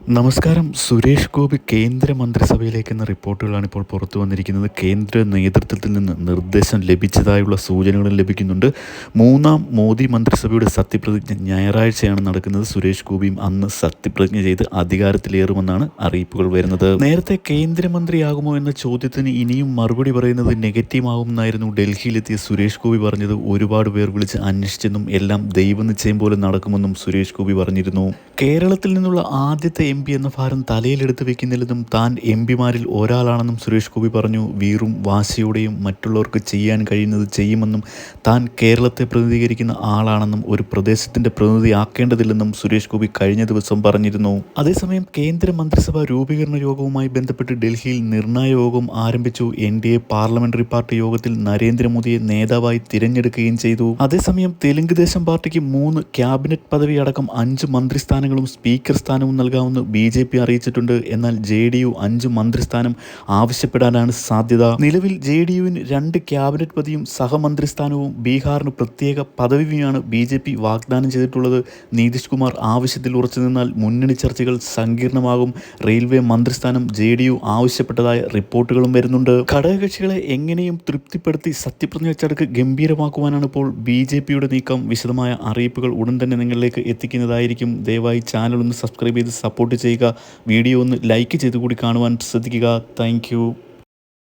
നമസ്കാരം. സുരേഷ് ഗോപി കേന്ദ്ര മന്ത്രിസഭയിലേക്ക് എന്ന റിപ്പോർട്ടുകളാണ് ഇപ്പോൾ പുറത്തു വന്നിരിക്കുന്നത്. കേന്ദ്ര നേതൃത്വത്തിൽ നിന്ന് നിർദ്ദേശം ലഭിച്ചതായുള്ള സൂചനകളും ലഭിക്കുന്നുണ്ട്. മൂന്നാം മോദി മന്ത്രിസഭയുടെ സത്യപ്രതിജ്ഞ ഞായറാഴ്ചയാണ് നടക്കുന്നത്. സുരേഷ് ഗോപിയും അന്ന് സത്യപ്രതിജ്ഞ ചെയ്ത് അധികാരത്തിലേറുമെന്നാണ് അറിയിപ്പുകൾ വരുന്നത്. നേരത്തെ കേന്ദ്രമന്ത്രിയാകുമോ എന്ന ചോദ്യത്തിന് ഇനിയും മറുപടി പറയുന്നത് നെഗറ്റീവ് ആകുമെന്നായിരുന്നു ഡൽഹിയിലെത്തിയ സുരേഷ് ഗോപി പറഞ്ഞത്. ഒരുപാട് പേർ വിളിച്ച് അന്വേഷിച്ചെന്നും എല്ലാം ദൈവനിശ്ചയം പോലെ നടക്കുമെന്നും സുരേഷ് ഗോപി പറഞ്ഞിരുന്നു. കേരളത്തിൽ നിന്നുള്ള ആദ്യത്തെ എം പി എന്ന ഭാരം തലയിലെടുത്ത് വെക്കുന്നില്ലെന്നും താൻ എം പിമാരിൽ ഒരാളാണെന്നും സുരേഷ് ഗോപി പറഞ്ഞു. വീറും വാശിയോടെയും മറ്റുള്ളവർക്ക് ചെയ്യാൻ കഴിയുന്നത് ചെയ്യുമെന്നും താൻ കേരളത്തെ പ്രതിനിധീകരിക്കുന്ന ആളാണെന്നും ഒരു പ്രദേശത്തിന്റെ പ്രതിനിധിയാക്കേണ്ടതില്ലെന്നും സുരേഷ് ഗോപി കഴിഞ്ഞ ദിവസം പറഞ്ഞിരുന്നു. അതേസമയം കേന്ദ്ര മന്ത്രിസഭ രൂപീകരണ യോഗവുമായി ബന്ധപ്പെട്ട് ഡൽഹിയിൽ നിർണായ യോഗം ആരംഭിച്ചു. N D A parliamentary party യോഗത്തിൽ നരേന്ദ്രമോദിയെ നേതാവായി തിരഞ്ഞെടുക്കുകയും ചെയ്തു. അതേസമയം തെലുങ്ക് ദേശം പാർട്ടിക്ക് മൂന്ന് ക്യാബിനറ്റ് പദവി അടക്കം അഞ്ച് മന്ത്രിസ്ഥാനങ്ങളും സ്പീക്കർ സ്ഥാനവും നൽകാമെന്ന് ബി ജെ പി അറിയിച്ചിട്ടുണ്ട്. എന്നാൽ ജെ ഡി യു അഞ്ച് മന്ത്രിസ്ഥാനം ആവശ്യപ്പെടാനാണ് സാധ്യത. നിലവിൽ ജെ ഡി യുവിന് രണ്ട് ക്യാബിനറ്റ് പദവിയും സഹമന്ത്രിസ്ഥാനവും ബീഹാറിന് പ്രത്യേക പദവിയുമാണ് ബി ജെ പി വാഗ്ദാനം ചെയ്തിട്ടുള്ളത്. നിതീഷ് കുമാർ ആവശ്യത്തിൽ ഉറച്ചു നിന്നാൽ മുന്നണി ചർച്ചകൾ സങ്കീർണമാകും. റെയിൽവേ മന്ത്രിസ്ഥാനം ജെ ഡി യു ആവശ്യപ്പെട്ടതായ റിപ്പോർട്ടുകളും വരുന്നുണ്ട്. ഘടകകക്ഷികളെ എങ്ങനെയും തൃപ്തിപ്പെടുത്തി സത്യപ്രതിജ്ഞ ചടക്ക് ഗംഭീരമാക്കുവാനാണ് ഇപ്പോൾ ബി ജെ പിയുടെ നീക്കം. വിശദമായ അറിയിപ്പുകൾ ഉടൻ തന്നെ നിങ്ങളിലേക്ക് എത്തിക്കുന്നതായിരിക്കും. ദയവായി ചാനൽ ഒന്ന് സബ്സ്ക്രൈബ് ചെയ്ത് സപ്പോർട്ട് ചെയ്യുക. വീഡിയോ ഒന്ന് ലൈക്ക് ചെയ്ത് കൂടി കാണുവാൻ ശ്രദ്ധിക്കുക. താങ്ക്